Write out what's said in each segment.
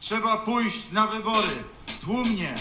Trzeba pójść na wybory. Tłumnie.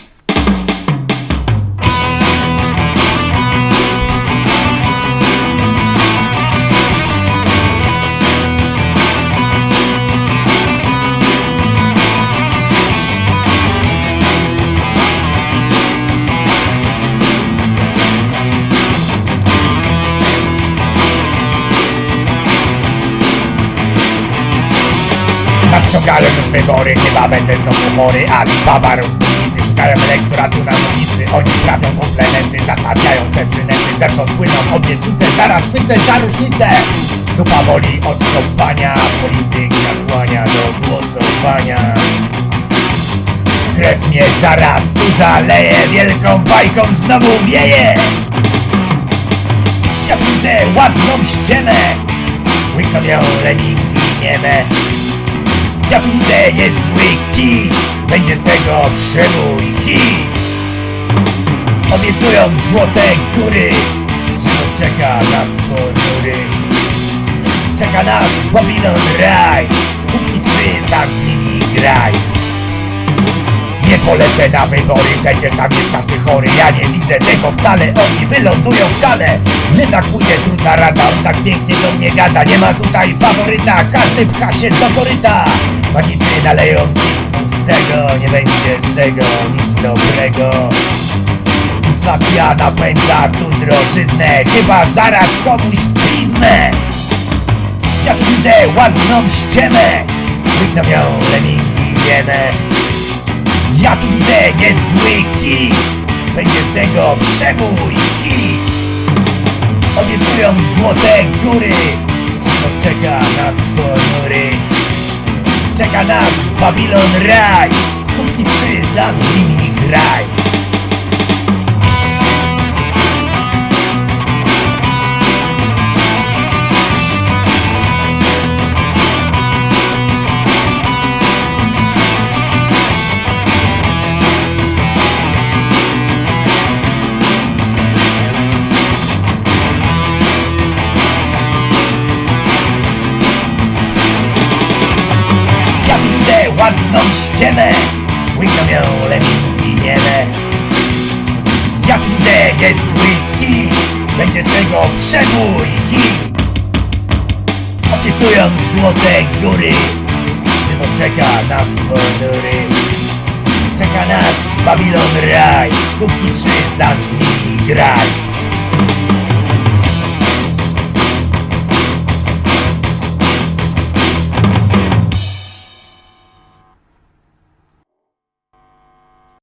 Nadciągają już wybory, chyba będę znowu chory Ali Baba rozbójnicy szukają elektoratu na ulicy. Oni trafią komplementy, zastawiają se przynęty. Zewsząd płyną obietnice, zaraz chwycę za różnicę. Dupa boli od kopania, polityk nakłania do głosowania. Krew mnie zaraz tu zaleje, wielką bajką znowu wieje. Tu widzę ładną ścianę Łykną ją leningi nieme ja tu widzę niezły kij Będzie z tego przebój hit. Obiecują złote góry Żywot czeka nas ponury. Czeka nas Babylon raj W kubki trzy sam z nimi graj. Nie polecę na wybory, przecież tam jest każdy chory. Ja nie widzę tego wcale, oni wylądują w kale Nie tak pójdzie trudna rada, on tak pięknie do mnie gada. Nie ma tutaj faworyta, każdy pcha się do koryta Manicy naleją ci z pustego Nie będzie z tego nic dobrego. Inflacja napędza tu drożyznę Chyba zaraz komuś piznę Ja tu widzę ładną ściemę Łykną ją wieme ja tu widzę niezły kit Będzie z tego przebój hit Obiecują złote góry czeka nas ponury Czeka nas Babylon raj. W kubki trzy sam z nimi graj ładną ściemę. Łykną ją lemingi nieme Ja tu widzę niezły kit Będzie z tego przebój hit. Obiecują złote góry Żywot czeka nas ponury. Czeka nas Babylon raj Kubki trzy sam z nimi graj